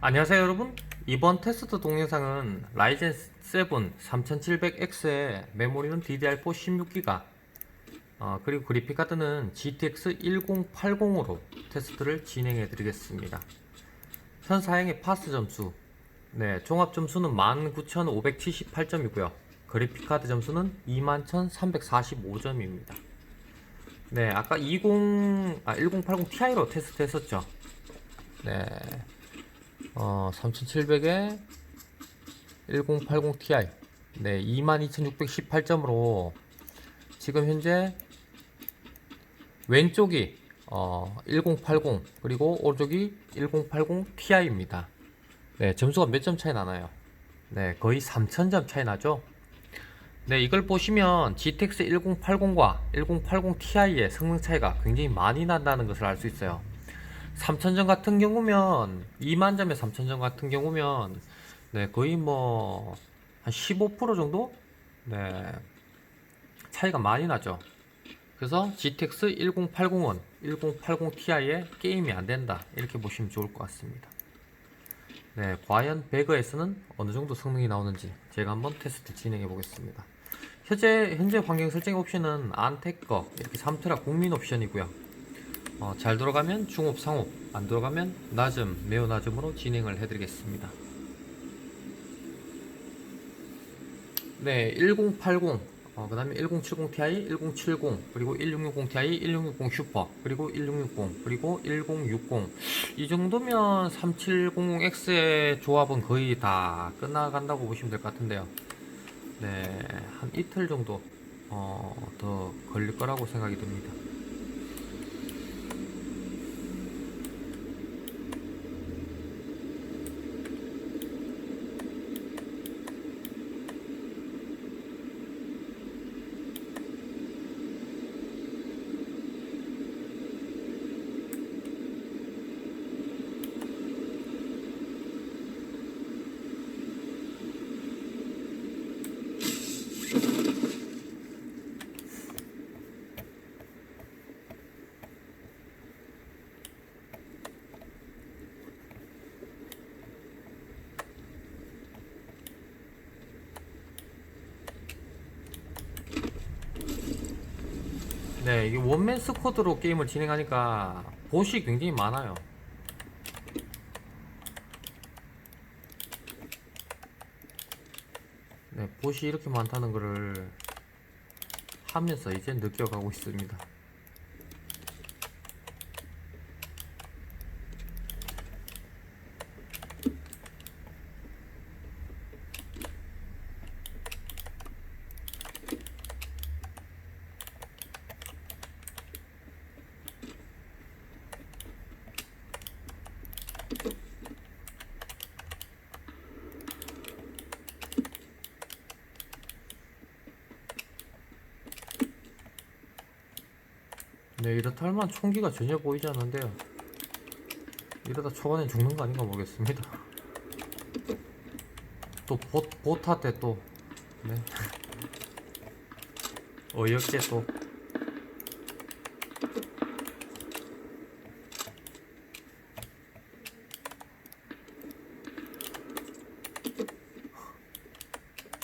안녕하세요 여러분. 이번 테스트 동영상은 라이젠 7 3700X의 메모리는 DDR4 16기가 어, 그리고 그래픽 카드는 GTX 1080으로 테스트를 진행해 드리겠습니다. 현 사양의 파스 점수. 네, 종합 점수는 19,578점이고요. 그래픽 카드 점수는 21,345점입니다. 네 아까 20, 아, 1080 Ti로 테스트 했었죠? 네 어, 3700에 1080 Ti 네, 22618점으로 지금 현재 왼쪽이 어, 1080 그리고 오른쪽이 1080 Ti입니다. 네, 점수가 몇 점 차이 나나요? 네, 거의 3000점 차이 나죠? 네, 이걸 보시면 GTX 1080과 1080 Ti의 성능 차이가 굉장히 많이 난다는 것을 알 수 있어요. 3000점 같은 경우면 2만 점에 3000점 같은 경우면 네, 거의 뭐 한 15% 정도 네, 차이가 많이 나죠. 그래서 GTX 1080은 1080 Ti에 게임이 안 된다. 이렇게 보시면 좋을 것 같습니다. 네, 과연 배그에서는 어느 정도 성능이 나오는지 제가 한번 테스트 진행해 보겠습니다. 현재 현재 환경 설정 옵션은 안테커 이렇게 3테라 국민 옵션이고요. 어, 잘 돌아가면 중업, 상업, 안 돌아가면 낮음, 매우 낮음으로 진행을 해드리겠습니다. 네, 1080, 어, 그 다음에 1070 Ti, 1070, 그리고 1660 Ti, 1660 슈퍼, 그리고 1660, 그리고 1060. 이 정도면 3700X의 조합은 거의 다 끝나간다고 보시면 될 것 같은데요. 네, 한 이틀 정도, 어, 더 걸릴 거라고 생각이 듭니다. 네, 이게 원맨 스쿼드로 게임을 진행하니까 보시 굉장히 많아요. 네, 보시 이렇게 많다는 거를 하면서 이제 느껴가고 있습니다. 네, 이렇다 할만 총기가 전혀 보이지 않는데요. 이러다 초반에 죽는 거 아닌가 모르겠습니다. 또 봇, 봇한테 또, 네. 어이없게 또.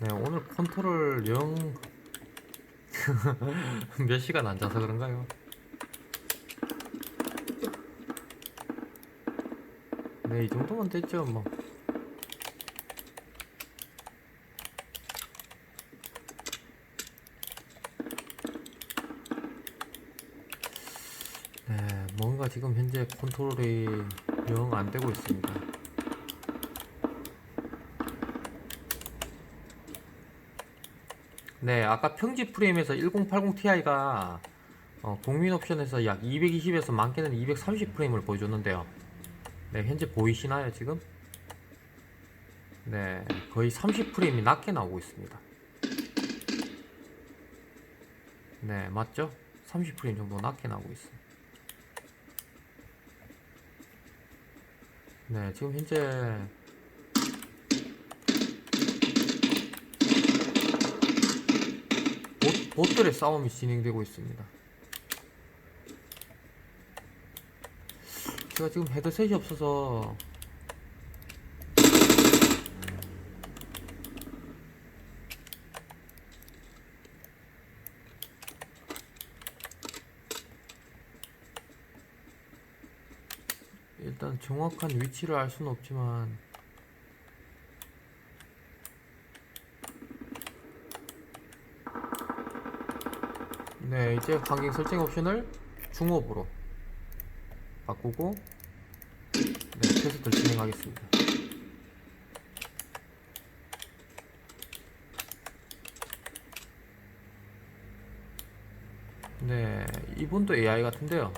네, 오늘 컨트롤 영, 몇 시간 안 자서 그런가요? 네, 이 정도면 됐죠, 뭐. 네, 뭔가 지금 현재 컨트롤이 영 안 되고 있습니다. 네, 아까 평지 프레임에서 1080 Ti가 어, 국민 옵션에서 약 220에서 많게는 230 프레임을 보여줬는데요. 네, 현재 보이시나요, 지금? 네, 거의 30 프레임이 낮게 나오고 있습니다. 네, 맞죠? 30 프레임 정도 낮게 나오고 있어요. 네, 지금 현재 봇, 봇들의 싸움이 진행되고 있습니다. 제가 지금 헤드셋이 없어서. 일단 정확한 위치를 알 수는 없지만. 네 이제 관객 설정 옵션을 중업으로. 바꾸고 네 테스트를 진행하겠습니다 네 이분도 AI 같은데요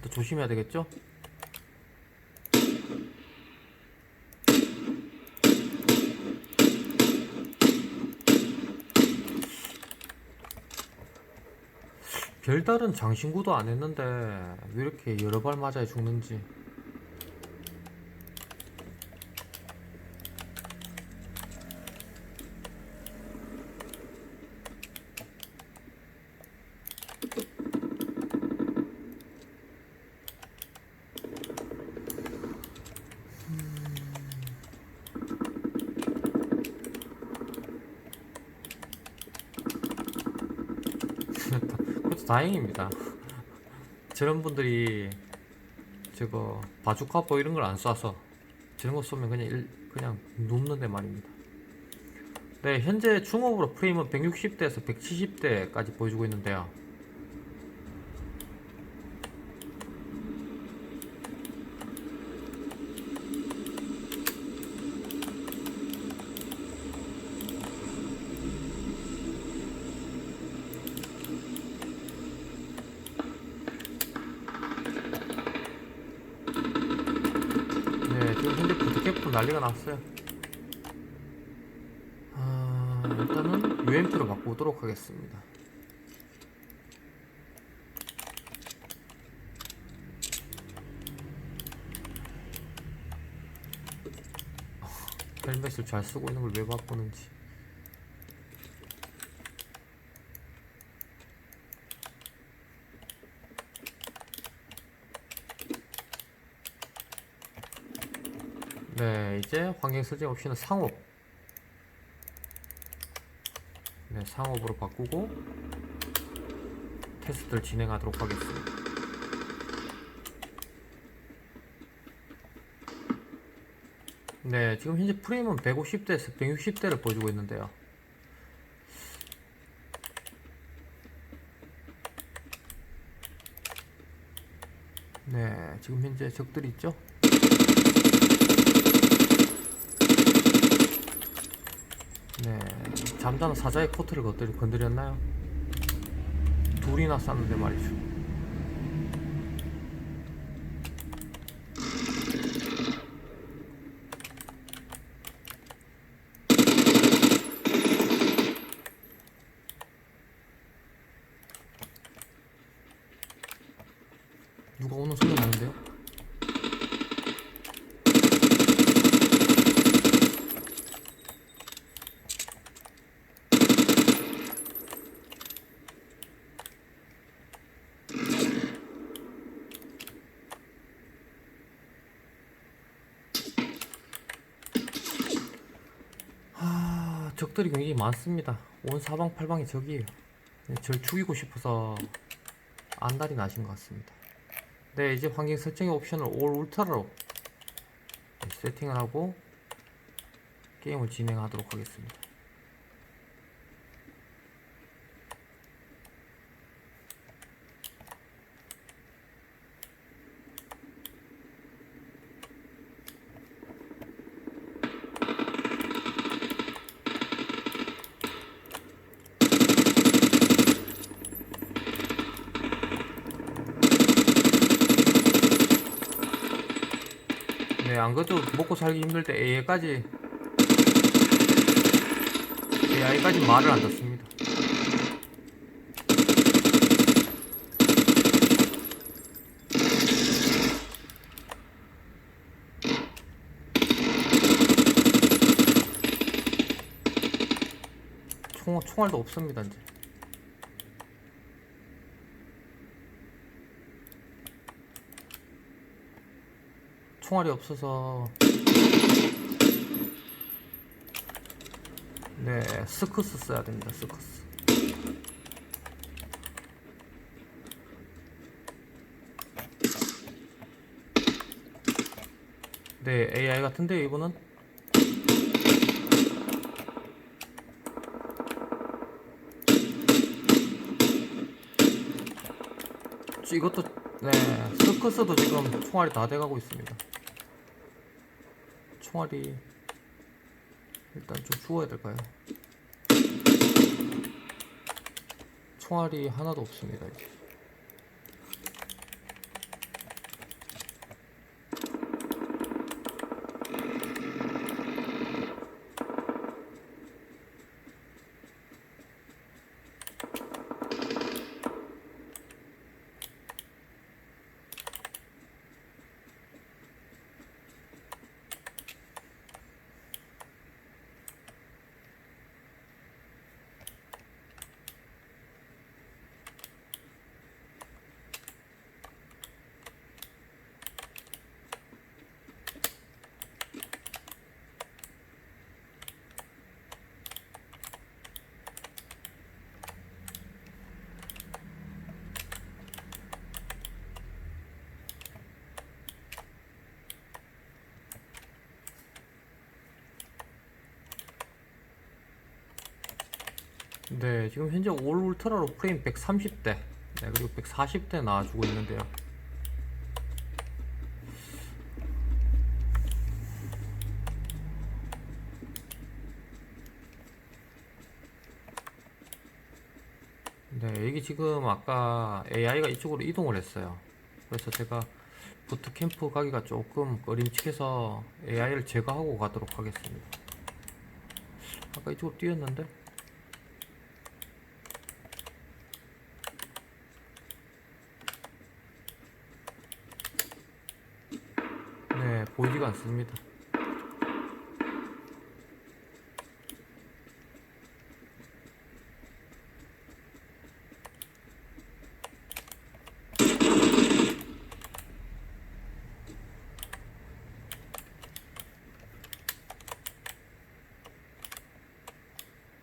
또 조심해야 되겠죠? 별다른 장신구도 안 했는데 왜 이렇게 여러 발 맞아야 죽는지 그것도 다행입니다. 저런 분들이 저거 바주카 뭐 이런 걸 안 쏴서 저런 거 쏘면 그냥 일, 그냥 눕는데 말입니다. 네, 현재 중업으로 프레임은 160대에서 170대까지 보여주고 있는데요. 네, 지금 현재 부트캠프 난리가 났어요. 아, 일단은 UMP로 바꾸도록 하겠습니다. 헬멧을 잘 쓰고 있는 걸 왜 바꾸는지. 네, 이제 환경 설정 옵션은 상업. 네, 상업으로 바꾸고 테스트를 진행하도록 하겠습니다. 네, 지금 현재 프레임은 150대에서 160대를 보여주고 있는데요. 네, 지금 현재 적들이 있죠? 네, 잠자는 사자의 코트를 건드렸나요? 둘이나 쌌는데 말이죠. 누가 오는 소리 나는데요? 아, 적들이 굉장히 많습니다. 온 사방팔방이 적이에요. 네, 절 죽이고 싶어서 안달이 나신 것 같습니다. 네, 이제 환경 설정의 옵션을 올 울트라로 네, 세팅을 하고 게임을 진행하도록 하겠습니다. 네, 안 그래도 먹고 살기 힘들 때 AI까지 AI까지 말을 안 듣습니다. 총, 총알도 없습니다, 이제. 총알이 없어서. 네 스크스 써야 됩니다 스크스. 네, AI 같은데 이분은 이것도 네 서커스도 지금 총알이 다 돼가고 있습니다. 총알이 일단 좀 주워야 될까요? 총알이 하나도 없습니다. 이제. 네, 지금 현재 올 울트라로 프레임 130대, 네, 그리고 140대 나와주고 있는데요. 네, 이게 지금 아까 AI가 이쪽으로 이동을 했어요. 그래서 제가 부트캠프 가기가 조금 꺼림칙해서 AI를 제거하고 가도록 하겠습니다. 아까 이쪽으로 뛰었는데? 네, 보이지가 않습니다.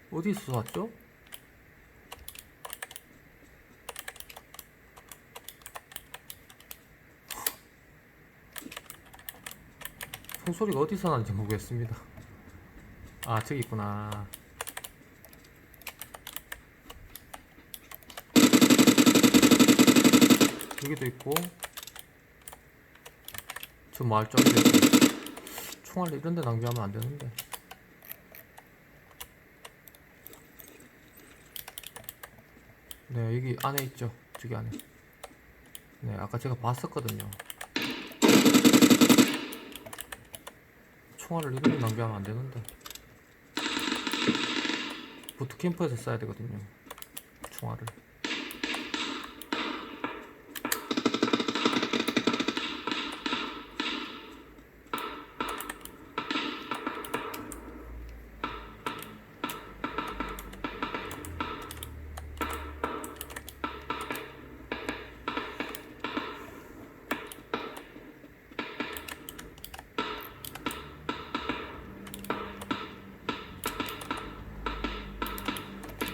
어디서 샀죠? 소리가 어디서 나는지 모르겠습니다. 아, 저기 있구나. 여기도 있고, 저 마을 쪽에도 총알 이런 데 낭비하면 안 되는데. 네, 여기 안에 있죠. 저기 안에. 네, 아까 제가 봤었거든요. 총알을 이렇게 낭비하면 안 되는데. 부트캠프에서 써야 되거든요. 총알을.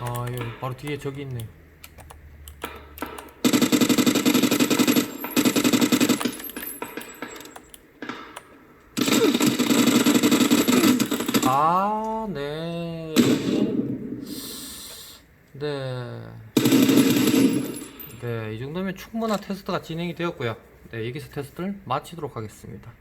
아, 여기 바로 뒤에 저기 있네. 아, 네. 네. 네, 이 정도면 충분한 테스트가 진행이 되었고요. 네, 여기서 테스트를 마치도록 하겠습니다.